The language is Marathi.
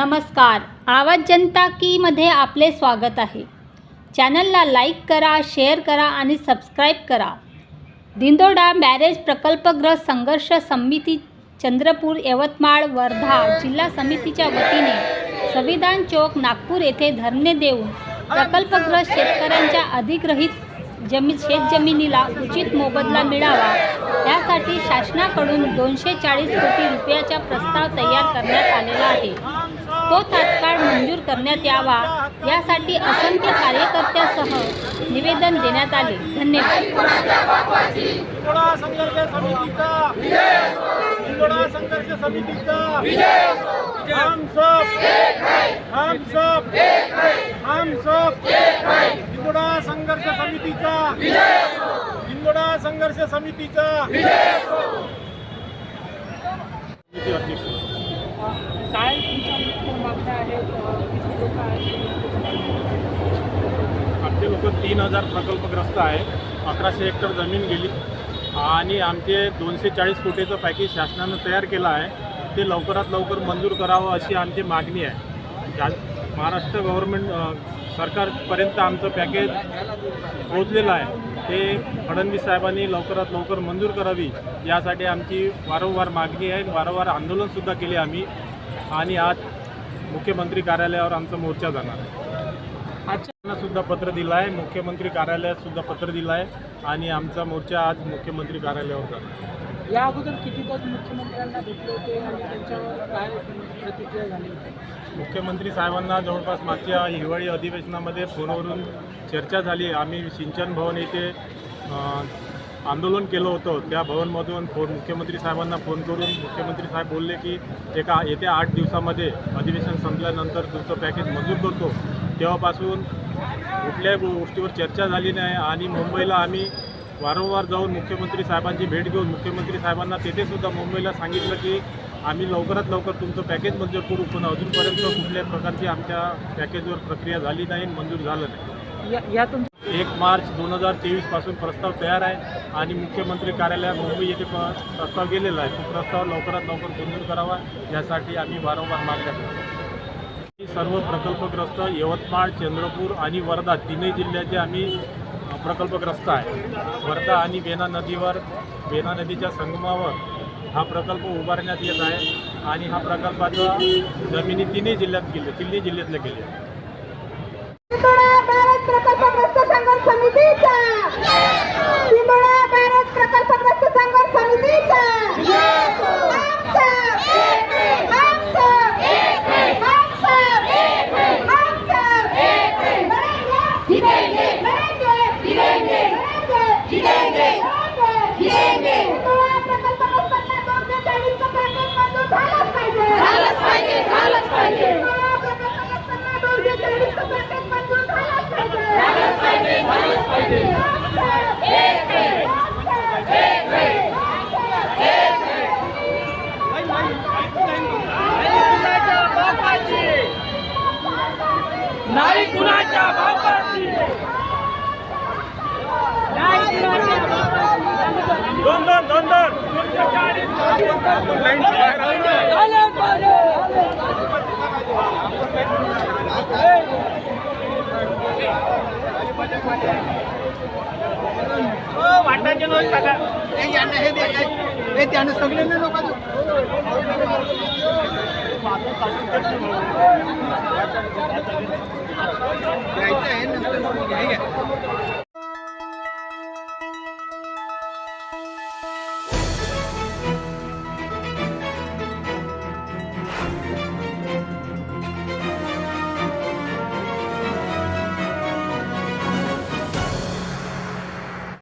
नमस्कार. आवाज जनता कीमध्ये आपले स्वागत आहे. चॅनलला लाईक करा शेअर करा आणि सबस्क्राईब करा. दिंदोडा मॅरेज प्रकल्पग्रस्त संघर्ष समिती चंद्रपूर यवतमाळ वर्धा जिल्हा समितीच्या वतीने संविधान चौक नागपूर येथे धरणे देऊन प्रकल्पग्रस्त शेतकऱ्यांच्या अधिग्रहित जमी शेतजमिनीला उचित मोबदला मिळावा यासाठी शासनाकडून दोनशे चाळीस कोटी रुपयाचा प्रस्ताव तयार करण्यात आलेला आहे. तो तात्काळ मंजूर करण्यात यावा. यासाठी असंख्य कार्यकर्त्यासह निवेदन देण्यात आले. धन्यवाद. हिंगोळा संघर्ष समितीचा. हिंगोळा संघर्ष समितीचा. हम सब हम सब हम सब हिंगोळा संघर्ष समितीचा. हिंगोळा संघर्ष समितीचा. समिती अध्यक्ष. काय? आहेत आमचे लोक तीन हजार प्रकल्पग्रस्त आहे अकराशे हेक्टर जमीन गेली. आणि आमचे दोनशे चाळीस कोटीचं पॅकेज शासनानं तयार केलं आहे. ते लवकरात लवकर मंजूर करावं अशी आमची मागणी आहे. शा महाराष्ट्र गव्हर्मेंट सरकारपर्यंत आमचं पॅकेज पोहोचलेलं आहे. ते फडणवीस साहेबांनी लवकरात लवकर मंजूर करावी. यासाठी आमची वारंवार मागणी आहे. वारंवार आंदोलनसुद्धा केले आम्ही. आणि आज मुख्यमंत्री कार्यालयावर आमचा मोर्चा जाणार आहे. आजच्या सुद्धा पत्र दिलं आहे मुख्यमंत्री कार्यालयात सुद्धा पत्र दिलं आहे आणि आमचा मोर्चा आज मुख्यमंत्री कार्यालयावर जाणार या अगोदर कितीदा मुख्यमंत्र्यांना भेटले होते आणि त्यांच्यावर काय प्रतिक्रिया झाली? मुख्यमंत्री साहेबांना जवळपास मागच्या हिवाळी अधिवेशनामध्ये फोनवरून चर्चा झाली. आम्ही सिंचन भवन येथे आंदोलन केलं होतं. त्या भवनमधून फोन मुख्यमंत्री साहेबांना फोन करून मुख्यमंत्री साहेब बोलले की एका येत्या आठ दिवसामध्ये अधिवेशन संपल्यानंतर तुमचं पॅकेज मंजूर करतो. तेव्हापासून कुठल्याही गोष्टीवर चर्चा झाली नाही आणि मुंबईला आम्ही वारंवार जाऊन मुख्यमंत्री साहेबांची भेट घेऊन मुख्यमंत्री साहेबांना तेथेसुद्धा मुंबईला सांगितलं की आम्ही लवकरात लवकर तुमचं पॅकेज मंजूर करू पण अजूनपर्यंत कुठल्याही प्रकारची आमच्या पॅकेजवर प्रक्रिया झाली नाही मंजूर झालं नाही. या या तुम एक मार्च दोन हजार तेवीसपासून प्रस्ताव तयार आहे आणि मुख्यमंत्री कार्यालयात मुंबई येथे प- प्रस्ताव गेलेला आहे. तो प्रस्ताव लवकरात लवकर मंजूर करावा यासाठी आम्ही वारंवार मागण्या करतो. ही सर्व प्रकल्पग्रस्त यवतमाळ चंद्रपूर आणि वर्धा तिन्ही जिल्ह्याचे आम्ही प्रकल्पग्रस्त आहे. वर्धा आणि वेना नदीवर वेना नदीच्या संगमावर हा प्रकल्प उभारण्यात येत आहे आणि हा प्रकल्पाचा जमिनी तिन्ही जिल्ह्यात गेले तिन्ही जिल्ह्यातल्या गेले. प्रकल्पग्रस्त संघर्ष समितीचा भारत प्रकल्पग्रस्त संघर्ष समितीचा नाही कुणाच्या बापाची. दोन दोन दोन दोन वाटाचे नोट टाका घ्यायचं आहे नंतर घ्या